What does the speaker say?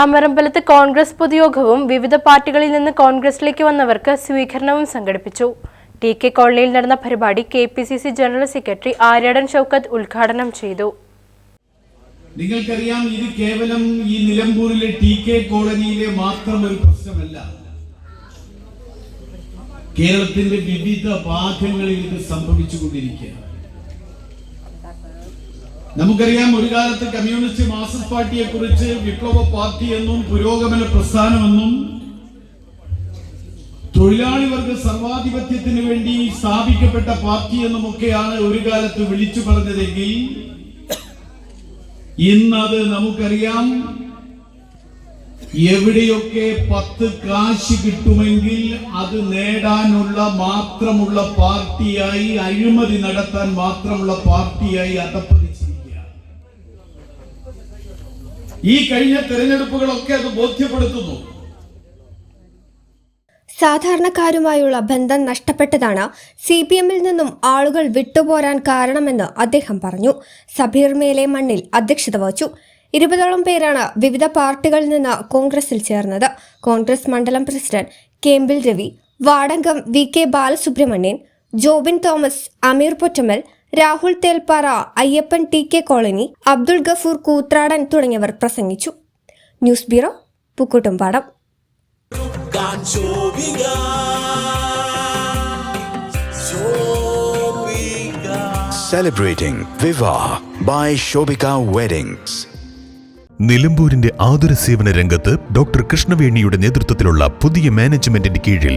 അമരമ്പലത്ത് കോൺഗ്രസ് പൊതുയോഗവും വിവിധ പാർട്ടികളിൽ നിന്ന് കോൺഗ്രസിലേക്ക് വന്നവർക്ക് സ്വീകരണവും സംഘടിപ്പിച്ചു. ടി കെ കോളനിയിൽ നടന്ന പരിപാടി K P C C general secretary Aryadan Shoukath ഉദ്ഘാടനം ചെയ്തു. നിങ്ങൾക്കറിയാം ഇത് കേവലം ഈ നിലമ്പൂരിലെ ടി കെ കോളനിയിലെ മാത്രം ഒരു പ്രശ്നമല്ല. കേരളത്തിന്റെ വിവിധ ഭാഗങ്ങളിൽ ഇത് സംഭവിച്ചുകൊണ്ടിരിക്കുകയാണ്. നമുക്കറിയാം ഒരു കാലത്ത് കമ്മ്യൂണിസ്റ്റ് മാർക്സിസ്റ്റ് പാർട്ടിയെ കുറിച്ച് വിപ്ലവ പാർട്ടി എന്നും പുരോഗമന പ്രസ്ഥാനമെന്നും തൊഴിലാളി വർഗ സർവാധിപത്യത്തിന് വേണ്ടി സ്ഥാപിക്കപ്പെട്ട പാർട്ടി എന്നുമൊക്കെയാണ് ഒരു കാലത്ത് വിളിച്ചു പറഞ്ഞതെങ്കിൽ ഇന്നത് നമുക്കറിയാം എവിടെയൊക്കെ പത്ത് കാശ് കിട്ടുമെങ്കിൽ അത് നേടാനുള്ള മാത്രമുള്ള പാർട്ടിയായി അഴിമതി നടത്താൻ മാത്രമുള്ള പാർട്ടിയായി അധപ്പതിച്ചിരിക്കുകയാണ് ഈ കഴിഞ്ഞ തെരഞ്ഞെടുപ്പുകളൊക്കെ അത് ബോധ്യപ്പെടുത്തുന്നു. സാധാരണക്കാരുമായുള്ള ബന്ധം നഷ്ടപ്പെട്ടതാണ് സി പി എമ്മിൽ നിന്നും ആളുകൾ വിട്ടുപോരാൻ കാരണമെന്ന് അദ്ദേഹം പറഞ്ഞു. സബീർ മേലെ മണ്ണിൽ അധ്യക്ഷത വഹിച്ചു. ഇരുപതോളം പേരാണ് വിവിധ പാർട്ടികളിൽ നിന്ന് കോൺഗ്രസിൽ ചേർന്നത്. കോൺഗ്രസ് മണ്ഡലം president കേമ്പിൽ Ravi Vadankam V K Balasubramanian Jobin Thomas Ameer Pottamal Rahul Thelppara Ayyappan T K colony Abdul Gafoor Koothradan തുടങ്ങിയവർ പ്രസംഗിച്ചു news bureau Pookkottumpadam celebrating Viva by Shobika Weddings. നിലമ്പൂരിന്റെ ആതുര സേവന രംഗത്ത് ഡോക്ടർ കൃഷ്ണവേണിയുടെ നേതൃത്വത്തിലുള്ള പുതിയ മാനേജ്മെന്റിന്റെ കീഴിൽ